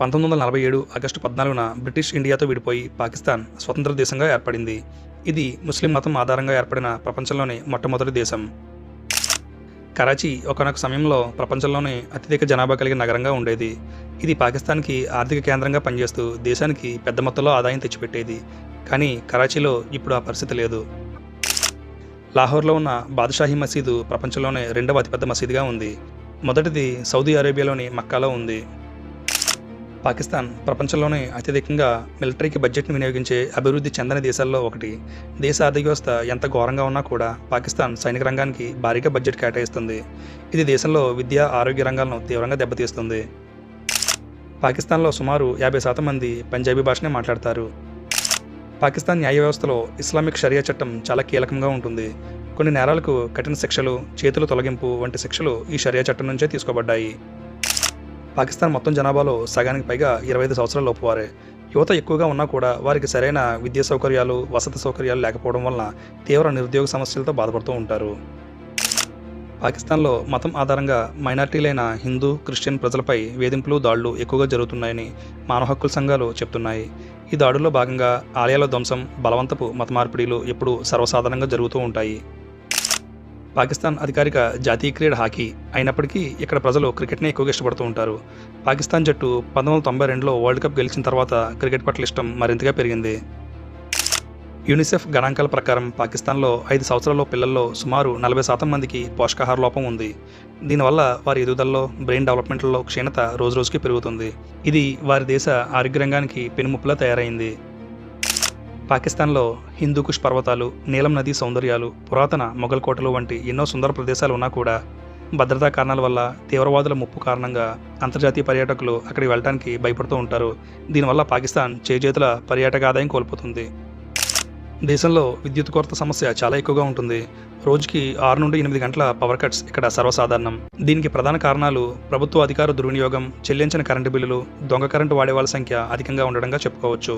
పంతొమ్మిది వందల నలభై ఏడు ఆగస్టు పద్నాలుగున బ్రిటిష్ ఇండియాతో విడిపోయి పాకిస్తాన్ స్వతంత్ర దేశంగా ఏర్పడింది. ఇది ముస్లిం మతం ఆధారంగా ఏర్పడిన ప్రపంచంలోనే మొట్టమొదటి దేశం. కరాచీ ఒకనొక సమయంలో ప్రపంచంలోనే అత్యధిక జనాభా కలిగిన నగరంగా ఉండేది. ఇది పాకిస్తాన్కి ఆర్థిక కేంద్రంగా పనిచేస్తూ దేశానికి పెద్ద మొత్తంలో ఆదాయం తెచ్చిపెట్టేది. కానీ కరాచీలో ఇప్పుడు ఆ పరిస్థితి లేదు. లాహోర్లో ఉన్న బాద్షాహి మసీదు ప్రపంచంలోనే రెండవ అతిపెద్ద మసీదుగా ఉంది. మొదటిది సౌదీ అరేబియాలోని మక్కాలో ఉంది. పాకిస్తాన్ ప్రపంచంలోనే అత్యధికంగా మిలిటరీకి బడ్జెట్ను వినియోగించే అభివృద్ధి చెందని దేశాల్లో ఒకటి. దేశ ఆర్థిక వ్యవస్థ ఎంత ఘోరంగా ఉన్నా కూడా పాకిస్తాన్ సైనిక రంగానికి భారీగా బడ్జెట్ కేటాయిస్తుంది. ఇది దేశంలో విద్య ఆరోగ్య రంగాలను తీవ్రంగా దెబ్బతీస్తుంది. పాకిస్తాన్లో సుమారు యాభై శాతం మంది పంజాబీ భాషనే మాట్లాడతారు. పాకిస్తాన్ న్యాయ వ్యవస్థలో ఇస్లామిక్ షరియా చట్టం చాలా కీలకంగా ఉంటుంది. కొన్ని నేరాలకు కఠిన శిక్షలు చేతుల తొలగింపు వంటి శిక్షలు ఈ షరియా చట్టం నుంచే తీసుకోబడ్డాయి. పాకిస్తాన్ మొత్తం జనాభాలో సగానికి పైగా ఇరవై ఐదు సంవత్సరాల లోపు వారే. యువత ఎక్కువగా ఉన్నా కూడా వారికి సరైన విద్యా సౌకర్యాలు వసతి సౌకర్యాలు లేకపోవడం వలన తీవ్ర నిరుద్యోగ సమస్యలతో బాధపడుతూ ఉంటారు. పాకిస్తాన్లో మతం ఆధారంగా మైనార్టీలైన హిందూ క్రిస్టియన్ ప్రజలపై వేధింపులు దాడులు ఎక్కువగా జరుగుతున్నాయని మానవ హక్కుల సంఘాలు చెప్తున్నాయి. ఈ దాడుల్లో భాగంగా ఆలయాల ధ్వంసం బలవంతపు మత మార్పిడిలు ఎప్పుడూ సర్వసాధారణంగా జరుగుతూ ఉంటాయి. పాకిస్తాన్ అధికారిక జాతీయ క్రీడ హాకీ అయినప్పటికీ ఇక్కడ ప్రజలు క్రికెట్నే ఎక్కువగా ఇష్టపడుతూ ఉంటారు. పాకిస్తాన్ జట్టు పంతొమ్మిది వందల తొంభై రెండులో వరల్డ్ కప్ గెలిచిన తర్వాత క్రికెట్ పట్ల ఇష్టం మరింతగా పెరిగింది. యూనిసెఫ్ గణాంకాల ప్రకారం పాకిస్తాన్లో ఐదు సంవత్సరాల పిల్లల్లో సుమారు నలభై శాతం మందికి పోషకాహార లోపం ఉంది. దీనివల్ల వారి ఎదుగుదలలో బ్రెయిన్ డెవలప్మెంట్లో క్షీణత రోజురోజుకి పెరుగుతుంది. ఇది వారి దేశ ఆరోగ్య రంగానికి పెనుముప్పులా తయారైంది. పాకిస్తాన్లో హిందూకుష్ పర్వతాలు నీలం నదీ సౌందర్యాలు పురాతన మొఘల్ కోటలు వంటి ఎన్నో సుందర ప్రదేశాలు ఉన్నా కూడా భద్రతా కారణాల వల్ల తీవ్రవాదుల ముప్పు కారణంగా అంతర్జాతీయ పర్యాటకులు అక్కడికి వెళ్ళడానికి భయపడుతూ ఉంటారు. దీనివల్ల పాకిస్తాన్ చేజేతుల పర్యాటక ఆదాయం కోల్పోతుంది. దేశంలో విద్యుత్ కొరత సమస్య చాలా ఎక్కువగా ఉంటుంది. రోజుకి ఆరు నుండి ఎనిమిది గంటల పవర్ కట్స్ ఇక్కడ సర్వసాధారణం. దీనికి ప్రధాన కారణాలు ప్రభుత్వ అధికార దుర్వినియోగం చెల్లించిన కరెంటు బిల్లులు దొంగ కరెంటు వాడే వాళ్ళ సంఖ్య అధికంగా ఉండడంగా చెప్పుకోవచ్చు.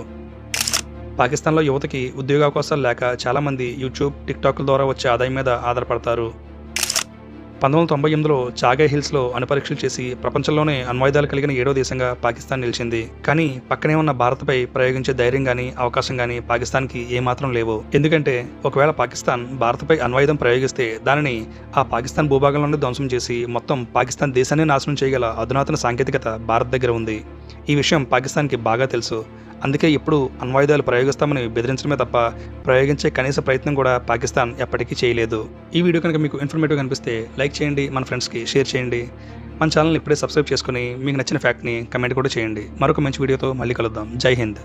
పాకిస్తాన్లో యువతకి ఉద్యోగావకాశాలు లేక చాలామంది యూట్యూబ్ టిక్టాక్ల ద్వారా వచ్చే ఆదాయం మీద ఆధారపడతారు. పంతొమ్మిది వందల తొంభై ఎనిమిదిలో చాగా హిల్స్లో అణుపరీక్షలు చేసి ప్రపంచంలోనే అణ్వాయుధాలు కలిగిన ఏడో దేశంగా పాకిస్తాన్ నిలిచింది. కానీ పక్కనే ఉన్న భారత్పై ప్రయోగించే ధైర్యం కానీ అవకాశం కానీ పాకిస్తాన్కి ఏమాత్రం లేవు. ఎందుకంటే ఒకవేళ పాకిస్తాన్ భారత్పై అణ్వాయుధం ప్రయోగిస్తే దానిని ఆ పాకిస్తాన్ భూభాగంలోనే ధ్వంసం చేసి మొత్తం పాకిస్తాన్ దేశాన్ని నాశనం చేయగల అధునాతన సాంకేతికత భారత్ దగ్గర ఉంది. ఈ విషయం పాకిస్తాన్కి బాగా తెలుసు. అందుకే ఇప్పుడు అణ్వాయుధాలు ప్రయోగిస్తామని బెదిరించడమే తప్ప ప్రయోగించే కనీస ప్రయత్నం కూడా పాకిస్తాన్ ఎప్పటికీ చేయలేదు. ఈ వీడియో కనుక మీకు ఇన్ఫర్మేటివ్ అనిపిస్తే లైక్ చేయండి మన ఫ్రెండ్స్కి షేర్ చేయండి. మన ఛానల్ని ఇప్పుడే సబ్స్క్రైబ్ చేసుకుని మీకు నచ్చిన ఫ్యాక్ట్ని కమెంట్ కూడా చేయండి. మరొక మంచి వీడియోతో మళ్ళీ కలుద్దాం. జై హింద్.